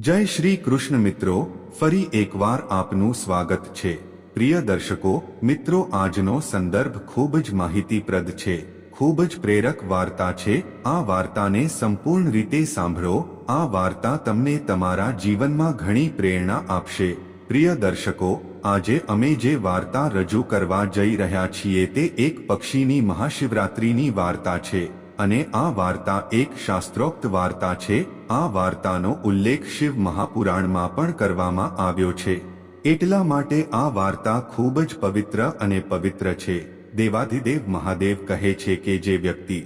જય શ્રી કૃષ્ણ મિત્રો, ફરી એકવાર આપનું સ્વાગત છે. પ્રિય દર્શકો, મિત્રો, આજનો સંદર્ભ ખૂબ જ માહિતીપ્રદ છે. ખૂબ જ પ્રેરક વાર્તા છે. આ વાર્તાને સંપૂર્ણ રીતે સાંભળો. આ વાર્તા તમને તમારા જીવનમાં ઘણી પ્રેરણા આપશે. પ્રિય દર્શકો, આજે અમે જે વાર્તા રજૂ કરવા જઈ રહ્યા છીએ તે એક પક્ષીની મહાશિવરાત્રિની વાર્તા છે. અને આ વાર્તા એક શાસ્ત્રોક્ત વાર્તા છે. આ વાર્તાનો ઉલ્લેખ શિવ મહાપુરાણમાં પણ કરવામાં આવ્યો છે. એટલા માટે આ વાર્તા ખૂબ જ પવિત્ર અને પવિત્ર છે. દેવાધિદેવ મહાદેવ કહે છે કે જે વ્યક્તિ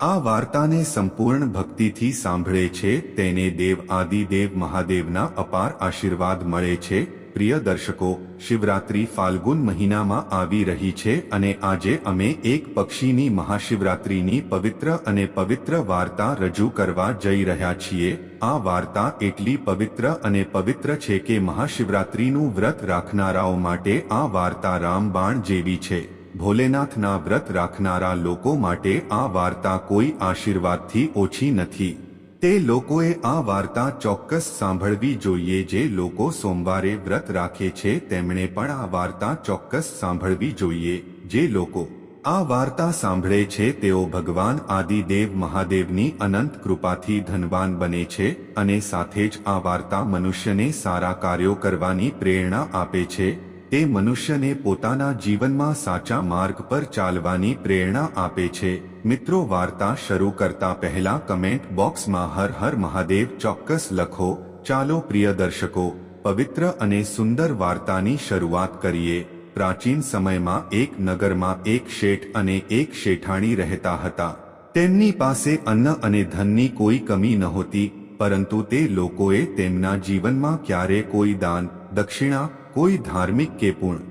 આ વાર્તાને સંપૂર્ણ ભક્તિથી સાંભળે છે, તેને દેવ આદિદેવ મહાદેવના અપાર આશીર્વાદ મળે છે. પ્રિય દર્શકો, શિવરાત્રી ફાલ્ગુન મહિનામાં આવી રહી છે અને આજે અમે એક પક્ષીની મહાશિવરાત્રીની પવિત્ર અને પવિત્ર વાર્તા રજૂ કરવા જઈ રહ્યા છીએ. આ વાર્તા એટલી પવિત્ર અને પવિત્ર છે કે મહાશિવરાત્રીનું વ્રત રાખનારાઓ માટે આ વાર્તા રામબાણ જેવી છે. ભોલેનાથના વ્રત રાખનારા લોકો માટે આ વાર્તા કોઈ આશીર્વાદથી ઓછી નથી. તે લોકોએ આ વાર્તા ચોક્કસ સાંભળવી જોઈએ જે લોકો સોમવારે વ્રત રાખે છે, તેમણે પણ આ વાર્તા ચોક્કસ સાંભળવી જોઈએ. જે લોકો આ વાર્તા સાંભળે છે, તેઓ ભગવાન આદિદેવ મહાદેવની અનંત કૃપાથી ધનવાન બને છે અને સાથે જ આ વાર્તા મનુષ્યને સારા કાર્યો કરવાની પ્રેરણા આપે છે. તે મનુષ્યને પોતાના જીવનમાં સાચા માર્ગ પર ચાલવાની પ્રેરણા આપે છે. મિત્રો, વાર્તા શરૂ કરતા પહેલા કમેન્ટ બોક્સમાં હર હર મહાદેવ ચોક્કસ લખો. ચાલો, પ્રિય દર્શકો, પવિત્ર અને સુંદર વાર્તાની શરૂઆત કરીએ. પ્રાચીન સમયમાં એક નગરમાં એક શેઠ અને એક શેઠાણી રહેતા હતા. તેમની પાસે અન્ન અને ધનની કોઈ કમી નહોતી, પરંતુ તે લોકોએ તેમના જીવનમાં ક્યારે કોઈ દાન, દક્ષિણા કોઈ ધાર્મિક કે પૂર્ણ.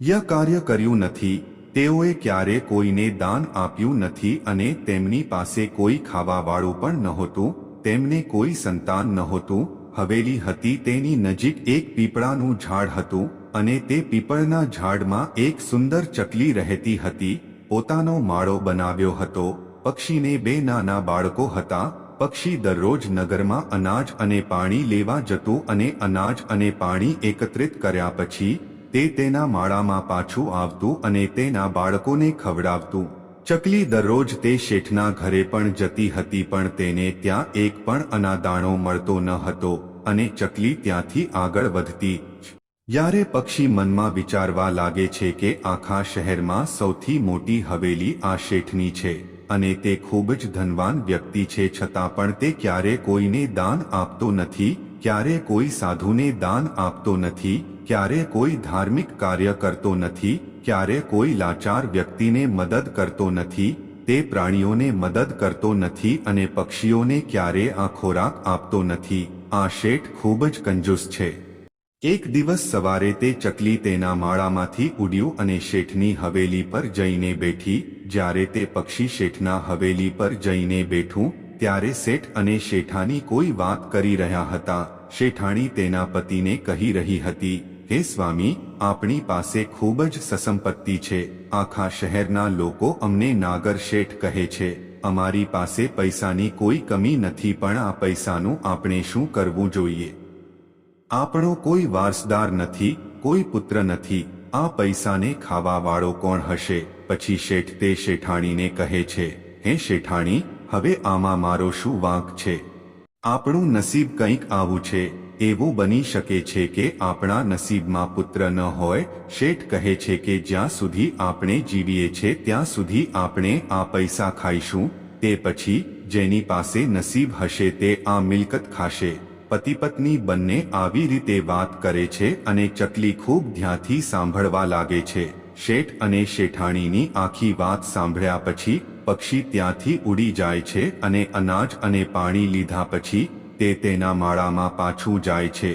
ય કાર્ય કર્યું નથી, તેઓએ ક્યારે કોઈને દાન આપ્યું નથી અને તેમની પાસે કોઈ ખાવાવાળું પણ નહોતું, તેમને કોઈ સંતાન નહોતું, હવેલી હતી તેની નજીક એક પીપળાનું ઝાડ હતું અને તે પીપળના ઝાડમાં એક સુંદર ચકલી રહેતી હતી, પોતાનો માળો બનાવ્યો હતો, પક્ષીને બે નાના બાળકો હતા પક્ષી દરરોજ નગરમાં અનાજ અને પાણી લેવા જતું અને અનાજ અને પાણી એકત્રિત કર્યા પછી તે તેના માળામાં પાછું આવતું અને તેના બાળકોને ખવડાવતું. ચકલી દરરોજ તે શેઠના ઘરે પણ જતી હતી પણ તેને ત્યાં એક પણ અનાદાણો મળતો ન હતો અને ચકલી ત્યાંથી આગળ વધતી. યારે પક્ષી મનમાં વિચારવા લાગે છે કે આખા શહેરમાં સૌથી મોટી હવેલી આ શેઠની છે. અને તે ખૂબ જ ધનવાન વ્યક્તિ છે છતાં પણ તે ક્યારે કોઈને દાન આપતો નથી, ક્યારે કોઈ સાધુને દાન આપતો નથી, ક્યારે કોઈ ધાર્મિક કાર્ય કરતો નથી, ક્યારે કોઈ લાચાર વ્યક્તિને મદદ કરતો નથી, તે પ્રાણીઓને મદદ કરતો નથી અને પક્ષીઓને ક્યારે આ ખોરાક આપતો નથી. આ શેઠ ખૂબ જ કંજૂસ છે. એક દિવસ સવારે તે ચકલી તેના માળામાંથી ઉડ્યું અને શેઠની હવેલી પર જઈને બેઠી, જ્યારે તે પક્ષી શેઠના હવેલી પર જઈને બેઠું, ત્યારે શેઠ અને શેઠાની કોઈ વાત કરી રહ્યા હતા. શેઠાણી તેના પતિને કહી રહી હતી, હે સ્વામી, આપણી પાસે ખૂબ જ સસંપત્તિ છે. આખા શહેરના લોકો અમને નાગર શેઠ કહે છે. અમારી પાસે પૈસાની કોઈ કમી નથી, પણ આ પૈસાનું આપણે શું કરવું જોઈએ? આપણો કોઈ વારસદાર નથી, કોઈ પુત્ર નથી, આ પૈસાને ખાવાવાળો કોણ હશે? પછી શેઠ તે શેઠાણીને કહે છે, હે શેઠાણી, હવે આમાં મારો શું વાંક છે? આપણું નસીબ કંઈક આવું છે, એવું બની શકે છે કે આપણા નસીબમાં પુત્ર ન હોય. શેઠ કહે છે કે જ્યાં સુધી આપણે જીવીએ છે, ત્યાં સુધી આપણે આ પૈસા ખાઈશું, તે પછી જેની પાસે નસીબ હશે તે આ મિલકત ખાશે. પતિ પત્ની બંને આવી રીતે વાત કરે છે અને ચકલી ખૂબ ધ્યાનથી સાંભળવા લાગે છે. શેઠ અને શેઠાણીની આખી વાત સાંભળ્યા પછી પક્ષી ત્યાંથી ઉડી જાય છે અને અનાજ અને પાણી લીધા પછી તે તેના માળામાં પાછું જાય છે.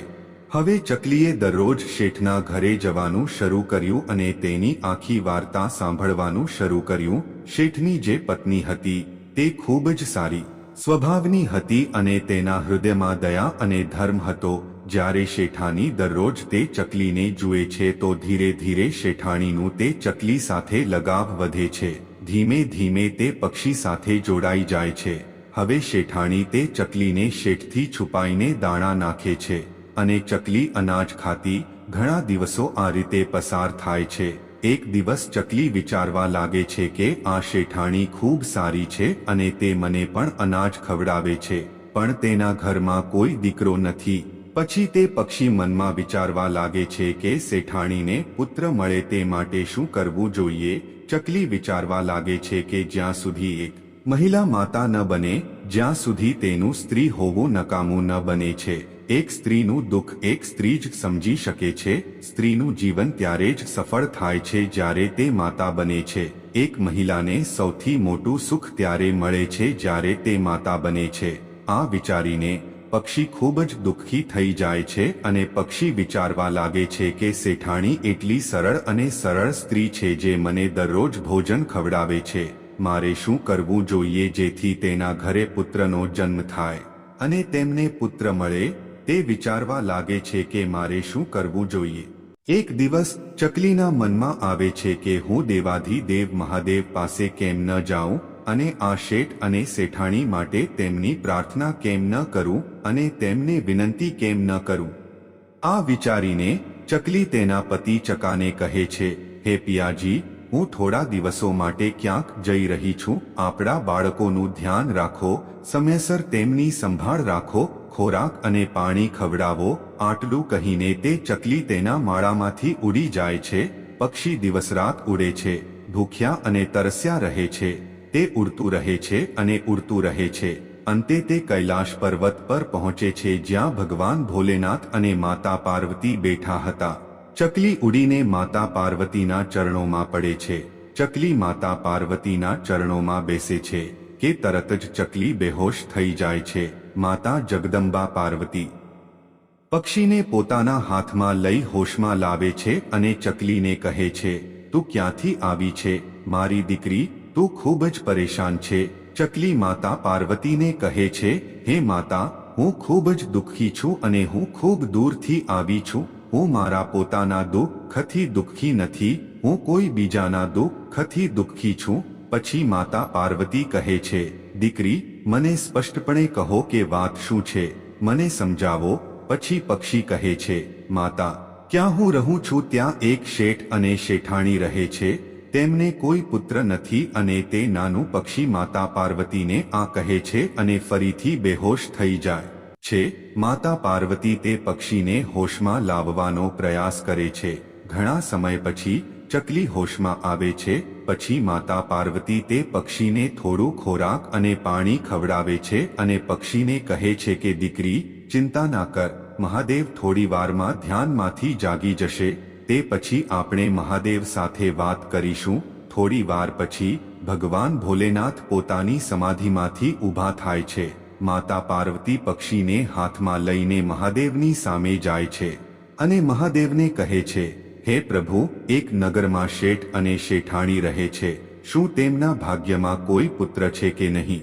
હવે ચકલીએ દરરોજ શેઠના ઘરે જવાનું શરૂ કર્યું અને તેની આખી વાર્તા સાંભળવાનું શરૂ કર્યું. શેઠની જે પત્ની હતી તે ખૂબ જ સારી સ્વભાવની હતી અને તેના હૃદયમાં દયા અને ધર્મ હતો. જ્યારે શેઠાણી દરરોજ તે ચકલીને જુએ છે તો ધીરે ધીરે શેઠાણીનું તે ચકલી સાથે લગાવ વધે છે. ધીમે ધીમે તે પક્ષી સાથે જોડાઈ જાય છે. હવે શેઠાણી તે ચકલીને શેઠથી છુપાઈને દાણા નાખે છે અને ચકલી અનાજ ખાતી ઘણા દિવસો આ રીતે પસાર થાય છે. એક દિવસ ચકલી વિચારવા લાગે છે કે આ શેઠાણી ખૂબ સારી છે અને તે મને પણ અનાજ ખવડાવે છે, પણ તેના ઘરમાં કોઈ દીકરો નથી. પછી તે પક્ષી મનમાં વિચારવા લાગે છે કે શેઠાણીને પુત્ર મળે તે માટે શું કરવું જોઈએ? ચકલી વિચારવા લાગે છે કે જ્યાં સુધી એક મહિલા માતા ન બને, જ્યાં સુધી તેનું સ્ત્રી હોવું નકામું ન બને છે. એક સ્ત્રીનું દુઃખ એક સ્ત્રી જ સમજી શકે છે. સ્ત્રીનું જીવન ત્યારે જ સફળ થાય છે જ્યારે તે માતા બને છે. એક મહિલાને સૌથી મોટું સુખ ત્યારે મળે છે જ્યારે તે માતા બને છે. આ વિચારીને પક્ષી ખૂબ જ દુઃખી થઈ જાય છે અને પક્ષી વિચારવા લાગે છે કે શેઠાણી એટલી સરળ અને સરળ સ્ત્રી છે જે મને દરરોજ ભોજન ખવડાવે છે. મારે શું કરવું જોઈએ જેથી તેના ઘરે પુત્રનો જન્મ થાય અને તેમને પુત્ર મળે? તે વિચારવા લાગે છે કે મારે શું કરવું જોઈએ. એક દિવસ ચકલીના મનમાં આવે છે કે હું દેવાધિદેવ મહાદેવ પાસે કેમ ન જાઉં અને આ શેઠ અને શેઠાણી માટે તેમની પ્રાર્થના કેમ ન કરું અને તેમને વિનંતી કેમ ન કરું. આ વિચારીને ચકલી તેના પતિ ચકાને કહે છે, હે પિયાજી, હું થોડા દિવસો માટે ક્યાંક જઈ રહી છું. આપણા બાળકોનું ધ્યાન રાખો, સમયસર તેમની સંભાળ રાખો ખોરાક અને પાણી ખવડાવો, આટલું કહીને તે ચકલી તેના માળામાંથી ઉડી જાય છે, પક્ષી દિવસ રાત ઉડે છે, ભૂખ્યા અને તરસ્યા રહે છે, તે ઉડતું રહે છે અને ઉડતું રહે છે. અંતે તે કૈલાશ પર્વત પર પહોંચે છે જ્યાં ભગવાન ભોલેનાથ અને માતા પાર્વતી બેઠા હતા. ચકલી ઉડીને માતા પાર્વતીના ચરણોમાં પડે છે. ચકલી માતા પાર્વતીના ચરણોમાં બેસે છે કે તરત જ ચકલી બેહોશ થઈ જાય છે. માતા જગદંબા પાર્વતી. પક્ષીને પોતાના હાથમાં લઈ હોશમાં લાવે છે અને ચકલીને કહે છે, તું ક્યાંથી આવી છે? મારી દીકરી, તું ખૂબ જ પરેશાન છે. ચકલી માતા પાર્વતીને કહે છે, હે માતા, હું ખૂબ જ દુઃખી છું અને હું ખૂબ દૂરથી આવી છું. હું મારા પોતાના દુઃખથી દુઃખી નથી. હું કોઈ બીજાના દુઃખથી દુઃખી છું. પછી માતા પાર્વતી કહે છે, દીકરી મને સ્પષ્ટપણે કહો કે વાત શું છે? મને સમજાવો, પછી પક્ષી કહે છે, માતા, ક્યાં હું રહું છું ત્યાં એક શેઠ અને શેઠાણી રહે છે? તેમને કોઈ પુત્ર નથી અને તે નાનું પક્ષી માતા પાર્વતીને આ કહે છે અને ફરીથી બેહોશ થઈ જાય છે. માતા પાર્વતી તે પક્ષીને હોશમાં લાવવાનો પ્રયાસ કરે છે. ઘણા સમય પછી ચકલી હોશમાં આવે છે, પછી માતા પાર્વતી તે પક્ષીને થોડું ખોરાક અને પાણી ખવડાવે છે અને પક્ષીને કહે છે કે, દીકરી, ચિંતા ના કર, મહાદેવ થોડી વારમાં ધ્યાનમાંથી જાગી જશે. તે પછી આપણે મહાદેવ સાથે વાત કરીશું. થોડી વાર પછી ભગવાન ભોલેનાથ પોતાની સમાધિમાંથી ઊભા થાય છે. માતા પાર્વતી પક્ષીને હાથમાં લઈને મહાદેવની સામે જાય છે અને મહાદેવને કહે છે હે પ્રભુ, એક નગરમાં શેઠ અને શેઠાણી રહે છે. શું તેમના ભાગ્યમાં કોઈ પુત્ર છે કે નહીં?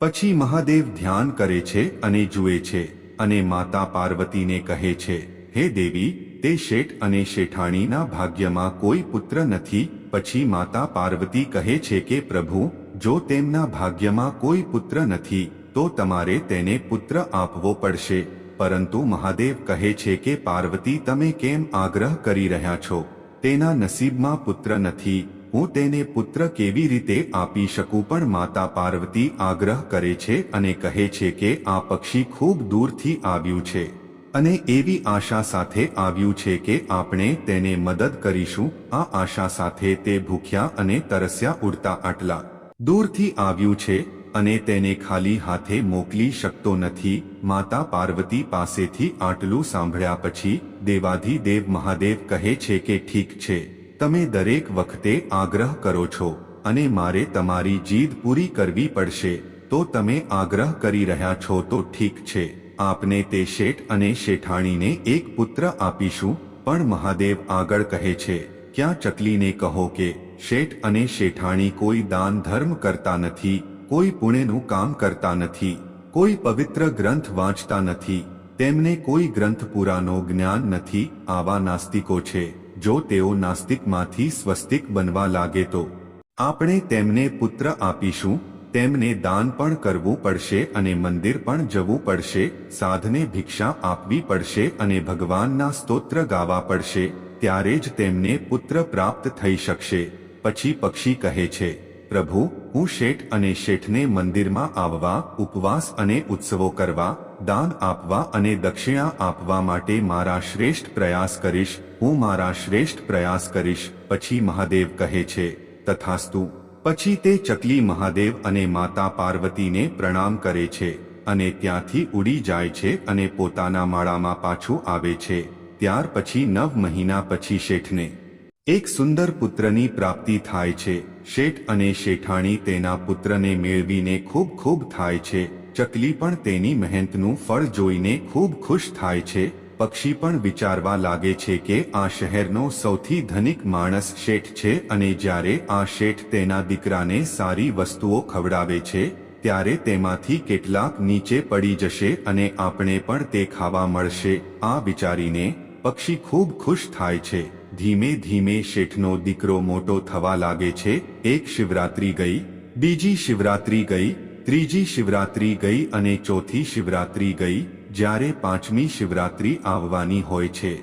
પછી મહાદેવ ધ્યાન કરે છે અને જુએ છે અને માતા પાર્વતીને કહે છે, હે દેવી, તે શેઠ અને શેઠાણીના ભાગ્યમાં કોઈ પુત્ર નથી. પછી માતા પાર્વતી કહે છે કે, પ્રભુ, જો તેમના ભાગ્યમાં કોઈ પુત્ર નથી, તો તમારે તેને પુત્ર આપવો પડશે. પરંતુ મહાદેવ કહે છે કે, પાર્વતી, તમે કેમ આગ્રહ કરી રહ્યા છો? તેના નસીબમાં પુત્ર નથી. હું તેને પુત્ર કેવી રીતે આપી શકું? પણ માતા પાર્વતી આગ્રહ કરે છે અને કહે છે કે, આ પક્ષી ખૂબ દૂરથી આવ્યું છે અને એવી આશા સાથે આવ્યું છે કે આપણે તેને મદદ કરીશું. આ આશા સાથે તે ભૂખ્યા અને તરસ્યા ઉડતા આટલા દૂરથી આવ્યું છે અને તેને ખાલી હાથે મોકલી શકતો નથી. માતા પાર્વતી પાસેથી આટલું સાંભળ્યા પછી દેવાધિદેવ મહાદેવ કહે છે કે ઠીક છે. તમે દરેક વખતે આગ્રહ કરો છો અને મારે તમારી જીદ પૂરી કરવી પડશે. તો તમે આગ્રહ કરી રહ્યા છો તો ઠીક છે. આપને તે શેઠ અને શેઠાણીને એક પુત્ર આપીશું. પણ મહાદેવ આગળ કહે છે, ક્યાં ચકલીને કહો કે, શેઠ અને શેઠાણી કોઈ દાન ધર્મ કરતા નથી. કોઈ પુણ્યનું કામ કરતા નથી, કોઈ પવિત્ર ગ્રંથ વાંચતા નથી, તેમને કોઈ ગ્રંથ પુરાનો જ્ઞાન નથી, આવા નાસ્તિકો છે, જો તેઓ નાસ્તિકમાંથી સ્વસ્તિક બનવા લાગે તો. આપણે તેમને પુત્ર આપીશું, તેમને દાન પણ કરવું પડશે અને મંદિર પણ જવું પડશે, સાધને ભિક્ષા આપવી પડશે અને ભગવાનના સ્તોત્ર ગાવા પડશે, ત્યારે જ તેમને પુત્ર પ્રાપ્ત થઈ શકશે, પછી પક્ષી કહે છે. પ્રભુ, હું શેઠ અને શેઠને મંદિરમાં આવવા, ઉપવાસ અને ઉત્સવો કરવા, દાન આપવા અને દક્ષિણા આપવા માટે મારા શ્રેષ્ઠ પ્રયાસ કરીશ, હું મારા શ્રેષ્ઠ પ્રયાસ કરીશ, પછી મહાદેવ કહે છે, તથાસ્તુ. પછી તે ચકલી મહાદેવ અને માતા પાર્વતીને પ્રણામ કરે છે અને ત્યાંથી ઉડી જાય છે અને પોતાના માળામાં પાછું આવે છે. ત્યાર પછી નવ મહિના પછી શેઠને એક સુંદર પુત્રની પ્રાપ્તિ થાય છે. શેઠ અને શેઠાણી તેના પુત્રને મેળવીને ખૂબ ખૂબ થાય છે. ચકલી પણ તેની મહેનતનું ફળ જોઈને ખૂબ ખુશ થાય છે. પક્ષી પણ વિચારવા લાગે છે કે આ શહેરનો સૌથી ધનિક માણસ શેઠ છે અને જ્યારે આ શેઠ તેના દીકરાને સારી વસ્તુઓ ખવડાવે છે, ત્યારે તેમાંથી કેટલાક નીચે પડી જશે અને આપણે પણ તે ખાવા મળશે. આ વિચારીને પક્ષી ખૂબ ખુશ થાય છે. ધીમે ધીમે શેઠનો દીકરો મોટો થવા લાગે છે. એક શિવરાત્રી ગઈ, બીજી શિવરાત્રી ગઈ, ત્રીજી શિવરાત્રી ગઈ અને ચોથી શિવરાત્રી ગઈ, જ્યારે પાંચમી શિવરાત્રી આવવાની હોય છે.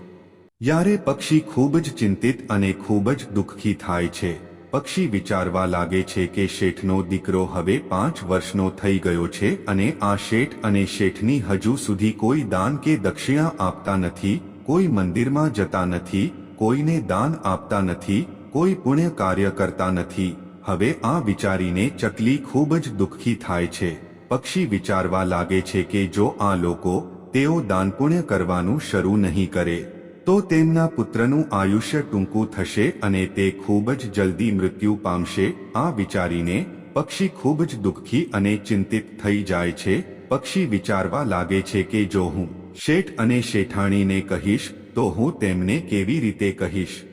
જ્યારે પક્ષી ખૂબ જ ચિંતિત અને ખૂબ જ દુઃખી થાય છે. પક્ષી વિચારવા લાગે છે કે શેઠનો દીકરો હવે પાંચ વર્ષનો થઈ ગયો છે અને આ શેઠ અને શેઠની હજુ સુધી કોઈ દાન કે દક્ષિણા આપતા નથી, કોઈ મંદિરમાં જતા નથી કોઈને દાન આપતા નથી, કોઈ પુણ્ય કાર્ય કરતા નથી. હવે આ વિચારીને ચકલી ખૂબ જ દુઃખી થાય છે. પક્ષી વિચારવા લાગે છે કે જો આ લોકો તેઓ દાન પુણ્ય કરવાનું શરૂ નહીં કરે, તો તેમના પુત્રનું આયુષ્ય ટૂંકું થશે અને તે ખૂબ જ જલ્દી મૃત્યુ પામશે. આ વિચારીને પક્ષી ખૂબ જ દુઃખી અને ચિંતિત થઈ જાય છે. પક્ષી વિચારવા લાગે છે કે જો હું શેઠ અને શેઠાણીને કહીશ તો હું તેમને કેવી રીતે કહીશ?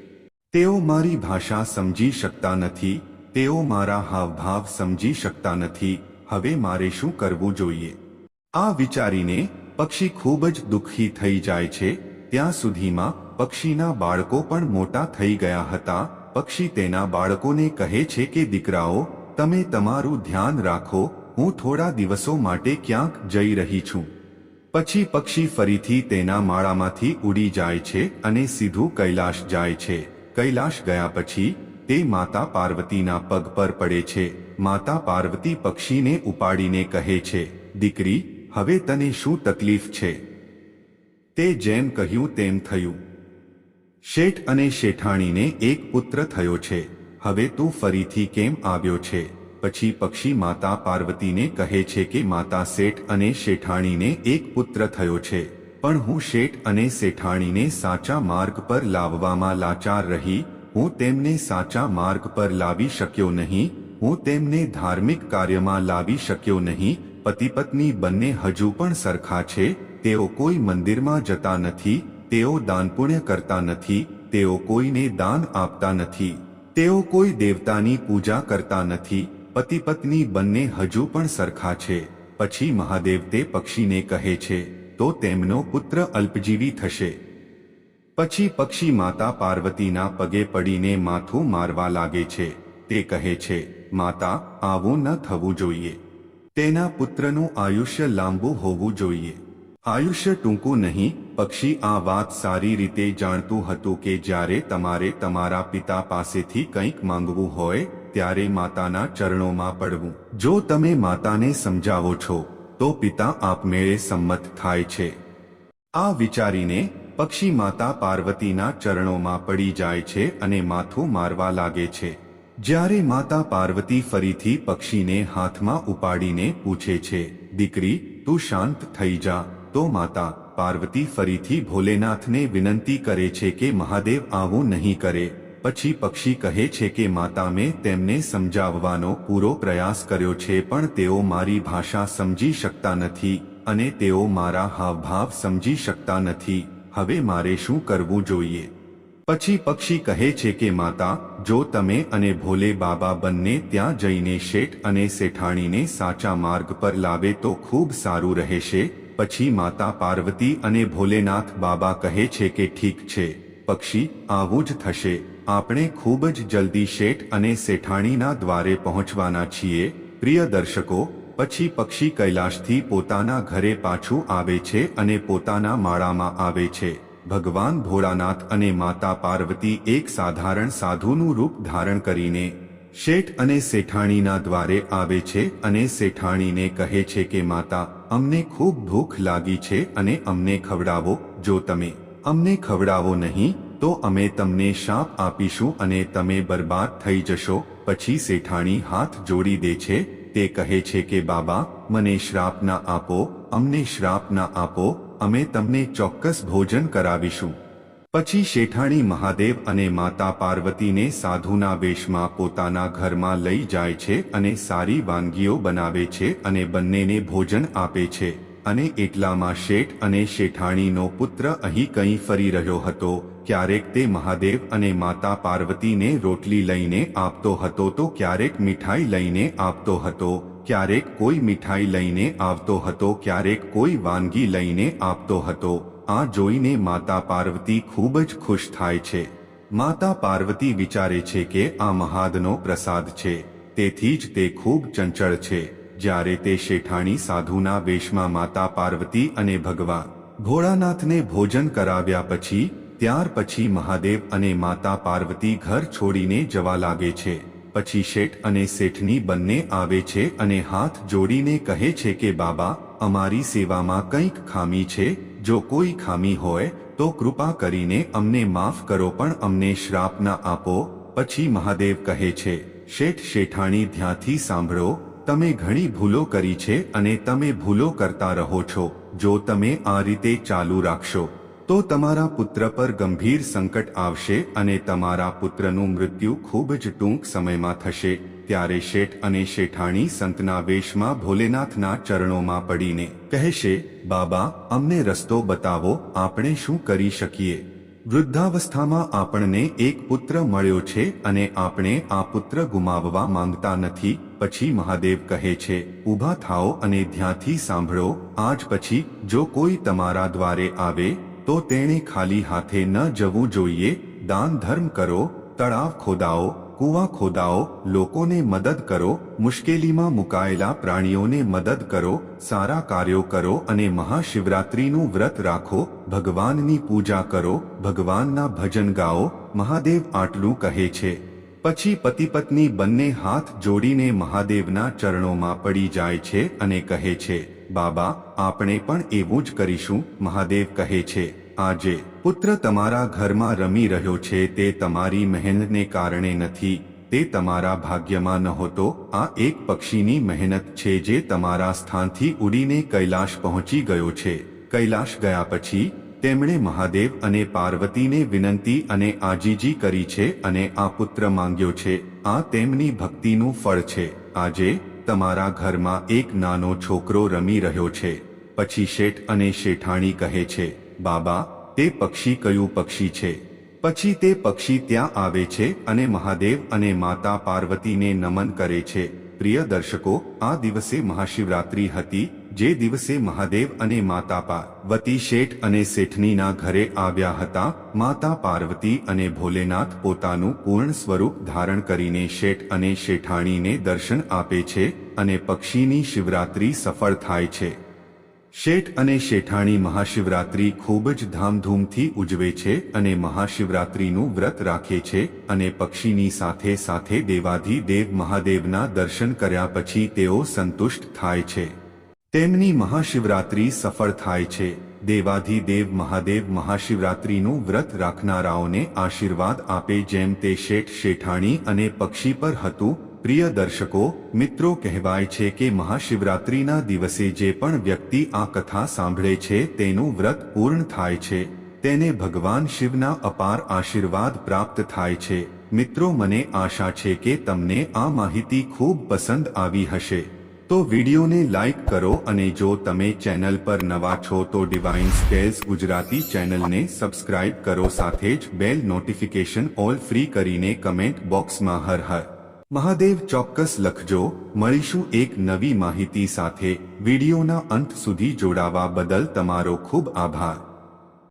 તેઓ મારી ભાષા સમજી શકતા નથી, તેઓ મારા હાવભાવ સમજી શકતા નથી, હવે મારે શું કરવું જોઈએ? આ વિચારીને પક્ષી ખૂબ જ દુઃખી થઈ જાય છે, ત્યાં સુધીમાં પક્ષીના બાળકો પણ મોટા થઈ ગયા હતા, પક્ષી તેના બાળકોને કહે છે કે, દીકરાઓ, તમે તમારું ધ્યાન રાખો, હું થોડા દિવસો માટે ક્યાંક જઈ રહી છું. પછી પક્ષી ફરીથી તેના માળામાંથી ઉડી જાય છે અને સીધું કૈલાશ જાય છે. કૈલાશ ગયા પછી તે માતા પાર્વતીના પગ પર પડે છે. માતા પાર્વતી પક્ષીને ઉપાડીને કહે છે, દીકરી, હવે તને શું તકલીફ છે? તે જેમ કહ્યું તેમ થયું. શેઠ અને શેઠાણીને એક પુત્ર થયો છે. હવે તું ફરીથી કેમ આવ્યો છે? પછી પક્ષી માતા પાર્વતીને કહે છે કે માતા શેઠ અને શેઠાણીને એક પુત્ર થયો છે. પણ હું શેઠ અને શેઠાણીને સાચા માર્ગ પર લાવવામાં લાચાર રહી, હું તેમને સાચા માર્ગ પર લાવી શક્યો નહીં, હું તેમને ધાર્મિક કાર્યમાં લાવી શક્યો નહીં પતિ પત્ની બંને હજુ પણ સરખા છે, તેઓ કોઈ મંદિરમાં જતા નથી, તેઓ દાન પુણ્ય કરતા નથી, તેઓ કોઈને દાન આપતા નથી, તેઓ કોઈ દેવતાની પૂજા કરતા નથી પતિ પત્ની બંને હજુ પણ સરખા છે. પછી મહાદેવ તે પક્ષીને કહે છે, તો તેમનો પુત્ર અલ્પજીવી થશે. પછી પક્ષી માતા પાર્વતીના પગે પડીને માથું મારવા લાગે છે. તે કહે છે, માતા, આવું ન થવું જોઈએ. તેના પુત્રનું આયુષ્ય લાંબુ હોવું જોઈએ. આયુષ્ય ટૂંકું નહીં, પક્ષી આ વાત સારી રીતે જાણતું હતું કે જ્યારે તમારે તમારા પિતા પાસેથી કંઈક માંગવું હોય ત્યારે માતાના ચરણોમાં પડવું. જો તમે માતાને સમજાવો છો, તો પિતા આપમેળે સંમત થાય છે. આ વિચારીને પક્ષી માતા પાર્વતીના ચરણોમાં પડી જાય છે અને માથું મારવા લાગે છે. જ્યારે માતા પાર્વતી ફરીથી પક્ષીને હાથમાં ઉપાડીને પૂછે છે, દીકરી, તું શાંત થઈ જા. તો માતા પાર્વતી ફરીથી ભોલેનાથને વિનંતી કરે છે કે મહાદેવ આવું નહીં કરે. પછી પક્ષી કહે છે કે માતા મેં તેમને સમજાવવાનો પૂરો પ્રયાસ કર્યો છે, પણ તેઓ મારી ભાષા સમજી શકતા નથી અને તેઓ મારા હાવભાવ સમજી શકતા નથી. હવે મારે શું કરવું જોઈએ પછી પક્ષી કહે છે કે, માતા, જો તમે અને ભોલે બાબા બંને ત્યાં જઈને શેઠ અને શેઠાણીને સાચા માર્ગ પર લાવે તો ખૂબ સારું રહેશે પછી માતા પાર્વતી અને ભોલેનાથ બાબા કહે છે કે, ઠીક છે, પક્ષી, આવું જ થશે. આપણે ખૂબ જ જલ્દી શેઠ અને શેઠાણીના દ્વારે પહોંચવાના છીએ, પ્રિય દર્શકો, પછી પક્ષી કૈલાશથી પોતાના ઘરે પાછું આવે છે અને પોતાના માળામાં આવે છે. ભગવાન ભોળાનાથ અને માતા પાર્વતી એક સાધારણ સાધુનું રૂપ ધારણ કરીને શેઠ અને શેઠાણીના દ્વારે આવે છે અને શેઠાણીને કહે છે કે, માતા, અમને ખૂબ ભૂખ લાગી છે અને અમને ખવડાવો જો તમે. અમને ખવડાવો નહીં તો અમે તમને શાપ આપીશું અને તમે બરબાદ થઈ જશો, પછી શેઠાણી હાથ જોડી દે છે, તે કહે છે કે, બાબા, મને શ્રાપ ના આપો, અમને શ્રાપ ના આપો, અમે તમને ચોક્કસ ભોજન કરાવીશું. પછી શેઠાણી મહાદેવ અને માતા પાર્વતીને સાધુના વેશમાં પોતાના ઘરમાં લઈ જાય છે અને સારી વાનગીઓ બનાવે છે અને બંનેને ભોજન આપે છે. અને એટલામાં શેઠ અને શેઠાણીનો પુત્ર અહીં કંઈ ફરી રહ્યો હતો, ક્યારેક તે મહાદેવ અને માતા પાર્વતીને રોટલી લઈને આપતો હતો તો ક્યારેક મીઠાઈ લઈને આપતો હતો, ક્યારેક કોઈ મીઠાઈ લઈને આવતો હતો, ક્યારેક કોઈ વાનગી લઈને આપતો હતો. આ જોઈને માતા પાર્વતી ખૂબ જ ખુશ થાય છે. માતા પાર્વતી વિચારે છે કે આ મહાદનો પ્રસાદ છે, તેથી જ તે ખૂબ ચંચળ છે. જ્યારે તે શેઠાણી સાધુના વેશમાં માતા પાર્વતી અને ભગવાન ભોળાનાથને ભોજન કરાવ્યા પછી, ત્યાર પછી મહાદેવ અને માતા પાર્વતી ઘર છોડીને જવા લાગે છે. પછી શેઠ અને શેઠની બંને આવે છે અને હાથ જોડીને કહે છે કે, બાબા, અમારી સેવામાં કંઈક ખામી છે. જો કોઈ ખામી હોય, તો કૃપા કરીને અમને માફ કરો પણ અમને શ્રાપ ના આપો. પછી મહાદેવ કહે છે, શેઠ, શેઠાણી, ધ્યાંથી સાંભળો. તમે ઘણી ભૂલો કરી છે અને તમે ભૂલો કરતા રહો છો. જો તમે આ રીતે ચાલુ રાખશો, તો તમારા પુત્ર પર ગંભીર સંકટ આવશે અને તમારા પુત્રનું મૃત્યુ ખૂબ જ ટૂંક સમયમાં થશે. ત્યારે શેઠ અને શેઠાણી સંતના વેશમાં ભોલેનાથના ચરણોમાં પડીને કહેશે, બાબા, અમને રસ્તો બતાવો, આપણે શું કરી શકીએ? વૃદ્ધાવસ્થામાં આપણને એક પુત્ર મળ્યો છે અને આપણે આ પુત્ર ગુમાવવા માંગતા નથી. પછી મહાદેવ કહે છે, ઊભા થાઓ અને ધ્યાંથી સાંભળો, આજ પછી જો કોઈ તમારા દ્વારે આવે, તો તેણે ખાલી હાથે ન જવું જોઈએ, દાન ધર્મ કરો, તળાવ ખોદાઓ, કૂવા ખોદાઓ, લોકોને મદદ કરો, મુશ્કેલીમાં મુકાયેલા પ્રાણીઓને મદદ કરો, સારા કાર્યો કરો અને મહાશિવરાત્રીનું વ્રત રાખો, ભગવાનની પૂજા કરો, ભગવાનના ભજન ગાઓ. મહાદેવ આટલું કહે છે. પછી પતિ પત્ની બંને હાથ જોડીને મહાદેવના ચરણોમાં પડી જાય છે અને કહે છે, બાબા, આપણે પણ એવું જ કરીશું, મહાદેવ કહે છે. આજે પુત્ર તમારા ઘરમાં રમી રહ્યો છે તે તમારી મહેનતને કારણે નથી, તે તમારા ભાગ્યમાં નહોતો, આ એક પક્ષીની મહેનત છે જે તમારા સ્થાનથી ઉડીને કૈલાશ પહોંચી ગયો છે. કૈલાશ ગયા પછી તેમણે મહાદેવ અને પાર્વતીને વિનંતી અને આજીજી કરી છે અને આ પુત્ર માંગ્યો છે. આ તેમની ભક્તિનું ફળ છે. આજે તમારા ઘરમાં એક નાનો છોકરો રમી રહ્યો છે. પછી શેઠ અને શેઠાણી કહે છે, બાબા, તે પક્ષી કયું પક્ષી છે? પછી તે પક્ષી ત્યાં આવે છે અને મહાદેવ અને માતા પાર્વતીને નમન કરે છે. પ્રિય દર્શકો, આ દિવસે મહાશિવરાત્રી હતી જે દિવસે મહાદેવ અને માતા પાર્વતી શેઠ અને શેઠનીના ઘરે આવ્યા હતા, માતા પાર્વતી અને ભોલેનાથ પોતાનું પૂર્ણ સ્વરૂપ ધારણ કરીને શેઠ અને શેઠાણીને દર્શન આપે છે અને પક્ષીની શિવરાત્રી સફળ થાય છે. શેઠ અને શેઠાણી મહાશિવરાત્રી ખૂબ જ ધામધૂમથી ઉજવે છે અને મહાશિવરાત્રીનું વ્રત રાખે છે અને પક્ષીની સાથે સાથે દેવાધિદેવ મહાદેવના દર્શન કર્યા પછી તેઓ સંતુષ્ટ થાય છે. તેમની મહાશિવરાત્રી સફળ થાય છે. દેવાધિદેવ મહાદેવ મહાશિવરાત્રીનું વ્રત રાખનારાઓને આશીર્વાદ આપે જેમ તે શેઠ શેઠાણી અને પક્ષી પર હતું. પ્રિય દર્શકો, મિત્રો કહેવાય છે કે મહાશિવરાત્રીના દિવસે જે પણ વ્યક્તિ આ કથા સાંભળે છે તેનું વ્રત પૂર્ણ થાય છે. તેને ભગવાન શિવના અપાર આશીર્વાદ પ્રાપ્ત થાય છે. મિત્રો, મને આશા છે કે તમને આ માહિતી ખૂબ પસંદ આવી હશે. તો વિડીયોને લાઇક કરો અને જો તમે ચેનલ પર નવા છો તો ડિવાઇન સ્ટેલ્સ ગુજરાતી ચેનલને સબસ્ક્રાઇબ કરો સાથે જ બેલ નોટિફિકેશન ઓલ ફ્રી કરીને કમેન્ટ બોક્સમાં હર હર. મહાદેવ ચોક્કસ લખજો. મળીશું એક નવી માહિતી સાથે. વિડીયોના અંત સુધી જોડાવા બદલ તમારો ખૂબ આભાર.